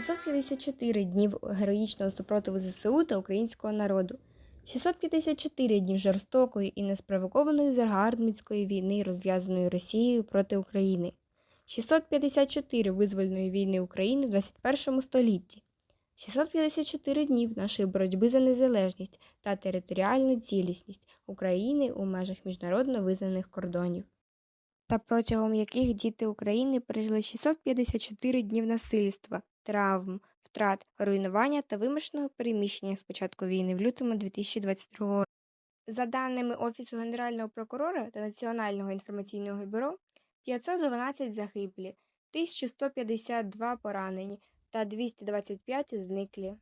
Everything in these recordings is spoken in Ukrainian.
654 днів героїчного супротиву ЗСУ та українського народу, 654 днів жорстокої і неспровокованої загарбницької війни, розв'язаної Росією проти України, 654 визвольної війни України в 21 столітті, 654 днів нашої боротьби за незалежність та територіальну цілісність України у межах міжнародно визнаних кордонів. Та протягом яких діти України пережили 654 днів насильства, травм, втрат, руйнування та вимушеного переміщення з початку війни в лютому 2022 року. За даними Офісу Генерального прокурора та Національного інформаційного бюро, 512 загиблі, 1152 поранені та 225 зниклі.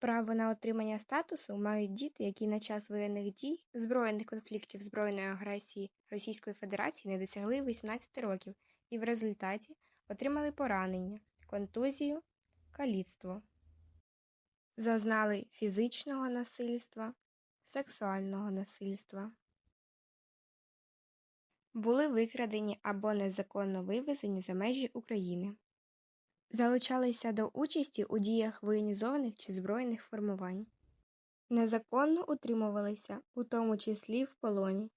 Право на отримання статусу мають діти, які на час воєнних дій, збройних конфліктів збройної агресії Російської Федерації не досягли 18 років і в результаті отримали поранення, контузію, каліцтво, зазнали фізичного насильства, сексуального насильства, були викрадені або незаконно вивезені за межі України. Залучалися до участі у діях воєнізованих чи збройних формувань. Незаконно утримувалися, у тому числі в полоні.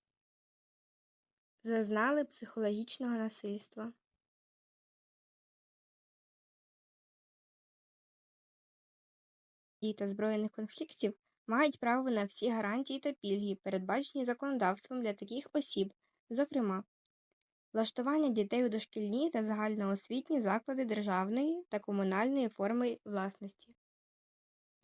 Зазнали психологічного насильства. Дії та збройних конфліктів мають право на всі гарантії та пільги, передбачені законодавством для таких осіб, зокрема, влаштування дітей у дошкільні та загальноосвітні заклади державної та комунальної форми власності.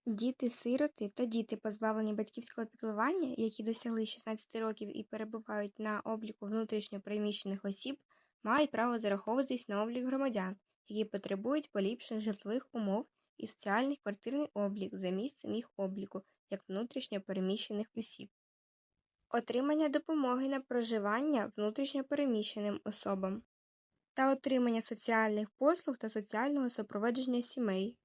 Діти-сироти та діти, позбавлені батьківського піклування, які досягли 16 років і перебувають на обліку внутрішньо переміщених осіб, мають право зараховуватись на облік громадян, які потребують поліпшень житлових умов і соціальний квартирний облік за місцем їх обліку як внутрішньо переміщених осіб. Отримання допомоги на проживання внутрішньо переміщеним особам та отримання соціальних послуг та соціального супроводження сімей,